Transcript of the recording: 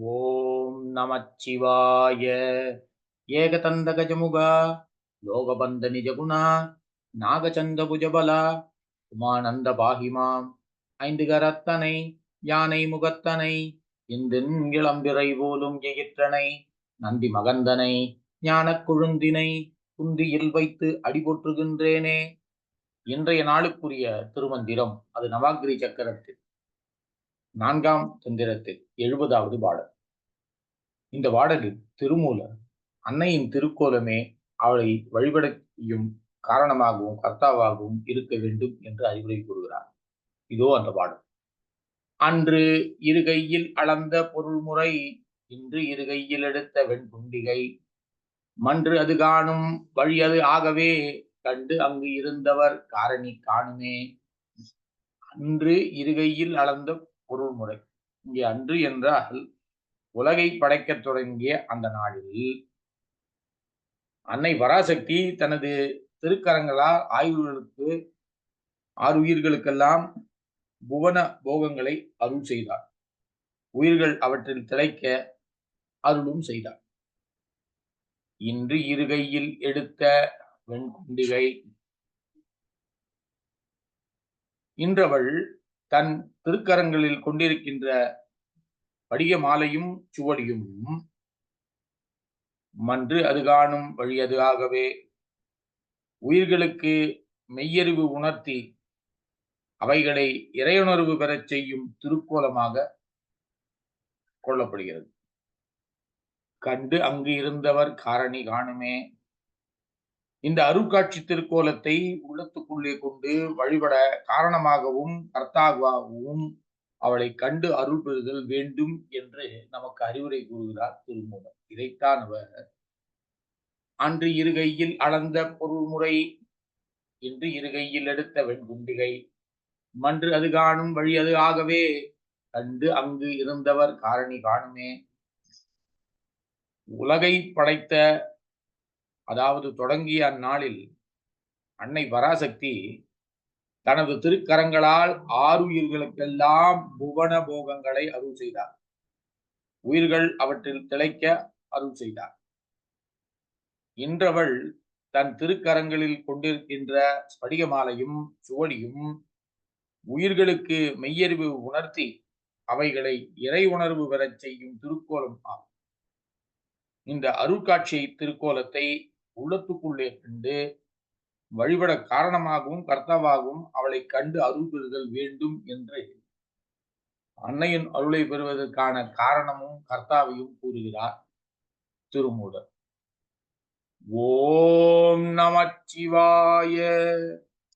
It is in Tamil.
ஓம் நமச்சிவாய. ஏகதந்த கஜமுகா லோகபந்த நிஜகுணா நாகச்சந்த புஜபலா உமானந்த பாகிமாம் ஐந்து கரத்தனை யானை முகத்தனை இந்தின் இளம்பிறை போலும் எயிற்றனை நந்தி மகந்தனை ஞானக் கொழுந்தினை குந்தியில் வைத்து அடிபொற்றுகின்றேனே. இன்றைய நாளுக்குரிய திருமந்திரம் அது நவாகிரி சக்கரத்தில். நான்காம் தந்திரத்தில் எழுபதாவது பாடல். இந்த பாடலில் திருமூலர் அன்னையின் திருக்கோலமே அவளை வழிபடையும் காரணமாகவும் கர்த்தாவாகவும் இருக்க வேண்டும் என்று அறிவுரை கூறுகிறார். இதோ அந்த பாடல் அன்று இருகையில் அளந்த பொருள்முறை இன்று இருகையில் எடுத்த வெண்குண்டிகை. மன்று அது காணும் வழி அது ஆகவே கண்டு அங்கு இருந்தவர் காரணி காணுமே. அன்று இருகையில் அளந்த பொருள் முறை இங்கே அன்று என்றால் உலகை படைக்கத் தொடங்கிய அந்த நாளில் அன்னை பராசக்தி தனது திருக்கரங்களால் ஆய்வுகளுக்கு ஆறு உயிர்களுக்கெல்லாம் புவன போகங்களை அருள் செய்தார். உயிர்கள் அவற்றில் திளைக்க அருளும் செய்தார். இன்று இருகையில் எடுத்த வெண்குண்டிகை இன்றவள் தன் திருக்கரங்களில் கொண்டிருக்கின்ற படிய மாலையும் சுவடியும் மன்று அது காணும் வழி அது ஆகவே. உயிர்களுக்கு மெய்யறிவு உணர்த்தி அவைகளை இறையுணர்வு பெறச் செய்யும் திருக்கோலமாக கொள்ளப்படுகிறது. கண்டு அங்கு இருந்தவர் காரணி காணுமே. இந்த அருட்காட்சி திருக்கோலத்தை உள்ளத்துக்குள்ளே கொண்டு வழிபட காரணமாகவும் கர்த்தாவாகவும் அவளை கண்டு அருள் பெறுதல் வேண்டும் என்று நமக்கு அறிவுரை கூறுகிறார் திருமூலம் இதைத்தான் அவர் அன்று இருகையில் அளந்த பொருள்முறை இன்று இருகையில் எடுத்த வெண்குண்டிகை. மன்று அது காணும் வழி அது ஆகவே கண்டு அங்கு இருந்தவர் காரணி காணுமே. உலகை படைத்த அதாவது தொடங்கிய அந்நாளில் அன்னை பராசக்தி தனது திருக்கரங்களால் ஆறுயிர்களுக்கெல்லாம் புவன போகங்களை அருள் செய்தார். உயிர்கள் அவற்றில் திளைக்க அருள் செய்தார். இன்றவள் தன் திருக்கரங்களில் கொண்டிருக்கின்ற ஸ்படிகமாலையும் சுவடியும் உயிர்களுக்கு மெய்யறிவு உணர்த்தி அவைகளை இறை உணர்வு பெறச் செய்யும் திருக்கோலம் ஆகும். இந்த அருட்காட்சி திருக்கோலத்தை உள்ளத்துக்குள்ளே கண்டு வழிபட காரணமாகவும் கர்த்தாவாகவும் அவளை கண்டு அருள் பெறுதல் வேண்டும் என்று அன்னையின் அருளை பெறுவதற்கான காரணமும் கர்த்தாவையும் கூறுகிறார் திருமூடர் ஓம் நமச்சிவாய